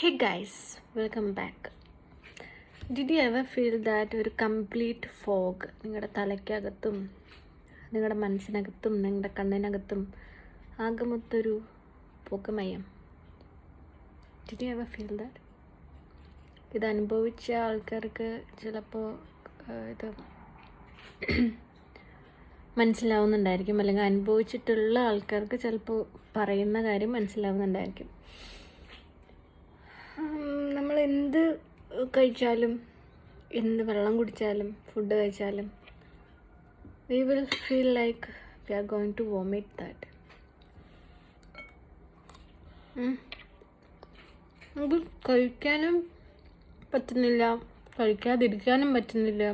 Hey guys welcome back did you ever feel that ഒരു complete fog നിങ്ങളുടെ തലയ്ക്കകത്തും നിങ്ങളുടെ മനസ്സിനകത്തും നിങ്ങളുടെ കണ്ണിനകത്തും ആകെ മൊത്തൊരു പുകമയം? Did you ever feel that ഇത് അനുഭവിച്ച ആൾക്കാർക്ക് ചിലപ്പോൾ ഇത് മനസ്സിലാവുന്നുണ്ടായിരിക്കും. അല്ലെങ്കിൽ അനുഭവിച്ചിട്ടുള്ള ആൾക്കാർക്ക് ചിലപ്പോൾ പറയുന്ന കാര്യം മനസ്സിലാവുന്നുണ്ടായിരിക്കും നമ്മൾ എന്ത് കഴിച്ചാലും എന്ത് വെള്ളം കുടിച്ചാലും ഫുഡ് കഴിച്ചാലും we will feel like we are going to vomit that നമുക്ക് കഴിക്കാനും പറ്റുന്നില്ല കഴിക്കാതിരിക്കാനും പറ്റുന്നില്ല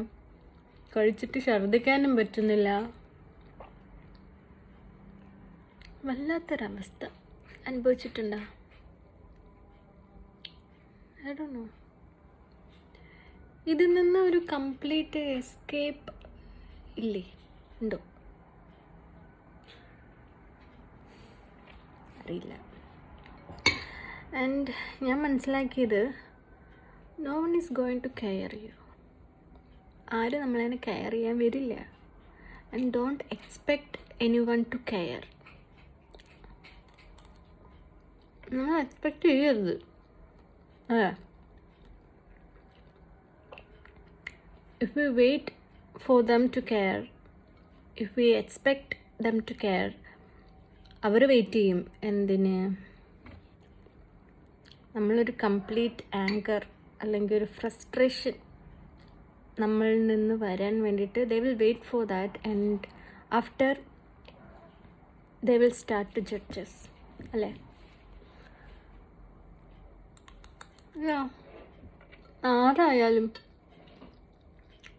കഴിച്ചിട്ട് ഛർദ്ദിക്കാനും പറ്റുന്നില്ല. വല്ലാത്തൊരവസ്ഥ അനുഭവിച്ചിട്ടുണ്ടോ? ഐ ഡോ നോ ഇതിൽ നിന്ന് ഒരു കംപ്ലീറ്റ് എസ്കേപ്പ് ഇല്ലേ? ഉണ്ടോ? അറിയില്ല. ആൻഡ് ഞാൻ മനസ്സിലാക്കിയത് no one is going to care you ആരും നമ്മളതിനെ കെയർ ചെയ്യാൻ വരില്ല. And don't expect anyone to care നമ്മൾ എക്സ്പെക്റ്റ് ചെയ്യരുത്. അതെ if we wait for them to care if we expect them to care അവർ വെയിറ്റ് ചെയ്യും. എന്തിന്? നമ്മളൊരു കംപ്ലീറ്റ് ആങ്കർ അല്ലെങ്കിൽ ഒരു ഫ്രസ്ട്രേഷൻ നമ്മളിൽ നിന്ന് വരാൻ വേണ്ടിയിട്ട് they will wait for that and after they will start to judges അല്ലേ. ആരായാലും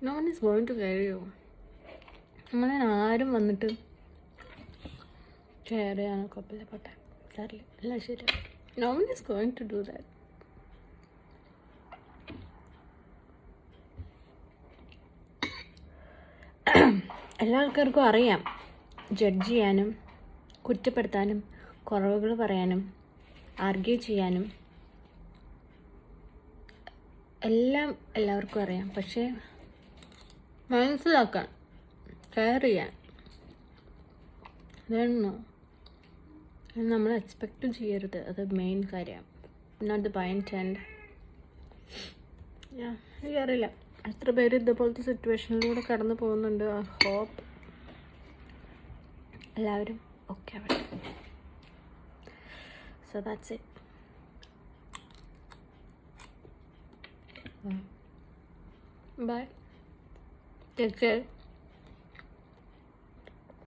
no one is going to care you നമ്മളെ ആരും വന്നിട്ട് കെയർ ചെയ്യാനോ കുഴപ്പമില്ല പോട്ടെ. സാറില്ല അല്ല ശരി. No one is going to do that എല്ലാ ആൾക്കാർക്കും അറിയാം. ജഡ്ജ് ചെയ്യാനും കുറ്റപ്പെടുത്താനും കുറവുകൾ പറയാനും ആർഗ്യൂ ചെയ്യാനും. എല്ലാം എല്ലാവർക്കും അറിയാം. പക്ഷേ മനസ്സിലാക്കാൻ കെയർ ചെയ്യാൻ. അതാണോ നമ്മൾ എക്സ്പെക്റ്റ് ചെയ്യരുത്. അത് മെയിൻ കാര്യം. നോട്ട് ദ പോയിന്റ് ആൻഡ് എനിക്കറിയില്ല. എത്ര പേര് ഇതുപോലത്തെ സിറ്റുവേഷനിലൂടെ കടന്നു പോകുന്നുണ്ട്. ഐ ഹോപ്പ് എല്ലാവരും ഓക്കെ ആവട്ടെ. So that's it Bye. 对对